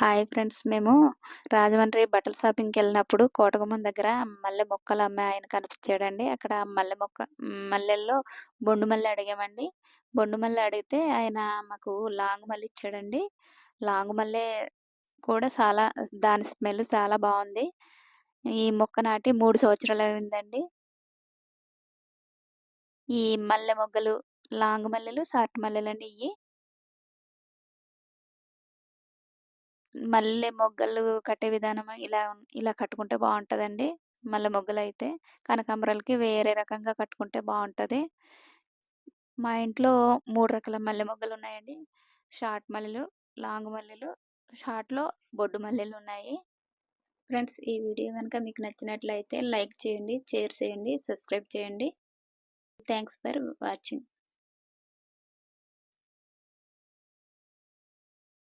Hi friends మేము రాజమండ్రి బట్టల షాపింగ్కి వెళ్ళినప్పుడు కోటగుమ్మం దగ్గర మల్లె మొక్కలు అమ్మే ఆయన కనిపించాడండి. అక్కడ మల్లె మొక్క మల్లెల్లో బొండు మల్లె అడిగామండి. బొండు మల్లె అడిగితే ఆయన మాకు లాంగ్ మల్లె ఇచ్చాడండి. లాంగ్ మల్లె కూడా చాలా దాని స్మెల్ చాలా బాగుంది. ఈ మొక్క నాటి మూడు సంవత్సరాలు అయిందండి. ఈ మల్లె మొగ్గలు లాంగ్ మల్లెలు సాట్ మల్లెలు అండి ఇవి మల్లె మొగ్గలు కట్టే విధానం ఇలా ఇలా కట్టుకుంటే బాగుంటుందండి మల్లె మొగ్గలు అయితే కనకాంబరాలకి వేరే రకంగా కట్టుకుంటే బాగుంటుంది మా ఇంట్లో మూడు రకాల మల్లె మొగ్గలు ఉన్నాయండి. షార్ట్ మల్లెలు లాంగ్ మల్లెలు షార్ట్లో బొడ్డు మల్లెలు ఉన్నాయి. ఫ్రెండ్స్ ఈ వీడియో కనుక మీకు నచ్చినట్లయితే లైక్ చేయండి షేర్ చేయండి సబ్స్క్రైబ్ చేయండి. Thanks for watching.